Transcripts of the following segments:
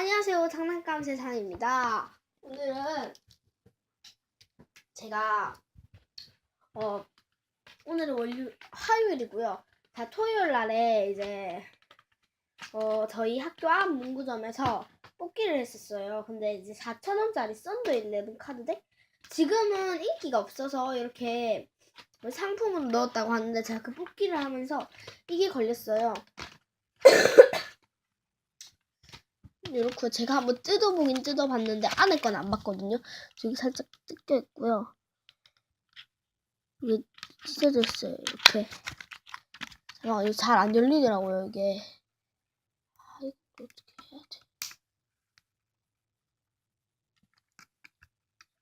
안녕하세요. 장난감 세상입니다. 오늘은 제가 어 오늘은 월요 화요일이고요. 자 토요일 날에 이제 어 저희 학교 앞 문구점에서 뽑기를 했었어요. 근데 이제 4천 원짜리 썬더 11 카드덱 지금은 인기가 없어서 이렇게 뭐 상품으로 넣었다고 하는데 제가 그 뽑기를 하면서 이게 걸렸어요. 이렇게 제가 한번 뜯어보긴 뜯어봤는데 안에 건 안 봤거든요. 여기 살짝 뜯겨 있고요. 이게 찢어져 있어요. 이렇게. 아, 이거 잘 안 열리더라고요. 이게. 아, 이거 어떻게 해야 돼?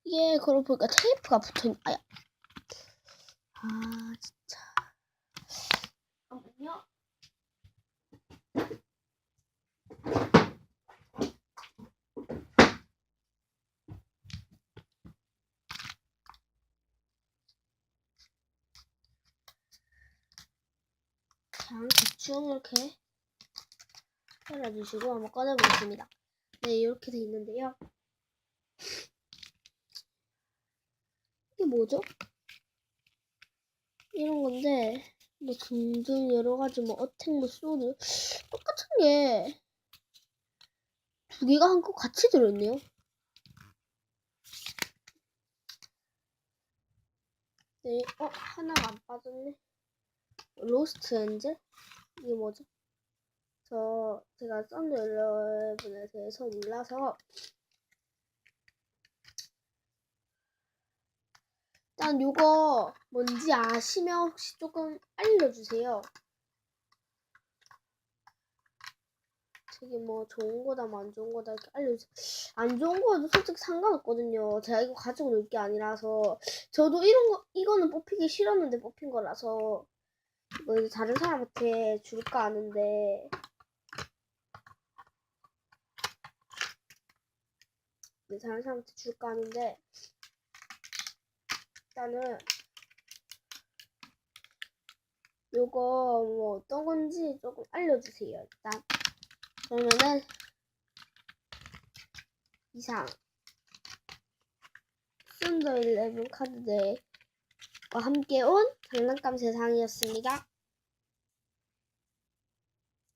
이게 그러고 보니까 테이프가 붙어 있. 아야. 아 진짜. 잠깐만요. 그냥 대충 이렇게 잘라주시고 한번 꺼내보겠습니다. 네, 이렇게 돼 있는데요. 이게 뭐죠? 이런 건데, 뭐 등등 여러 가지 뭐 어택 뭐 소드 똑같은 게 두 개가 한껏 같이 들어있네요. 네, 어 하나가 안 빠졌네. 로스트 엔젤? 이게 뭐죠? 저 제가 썬더 11에 대해서 몰라서 일단 요거 뭔지 아시면 혹시 조금 알려주세요. 되게 뭐 좋은 거다 뭐 안 좋은 거다 이렇게 알려주세요. 안 좋은 거도 솔직히 상관없거든요. 제가 이거 가지고 놀 게 아니라서 저도 이런 거 이거는 뽑히기 싫었는데 뽑힌 거라서 이거 이제 다른 사람한테 줄까 아는데. 이제 다른 사람한테 줄까 하는데 일단은 요거 뭐 어떤 건지 조금 알려주세요 일단. 그러면은 이상. 썬더 11 카드들과 함께 온 장난감 세상이었습니다.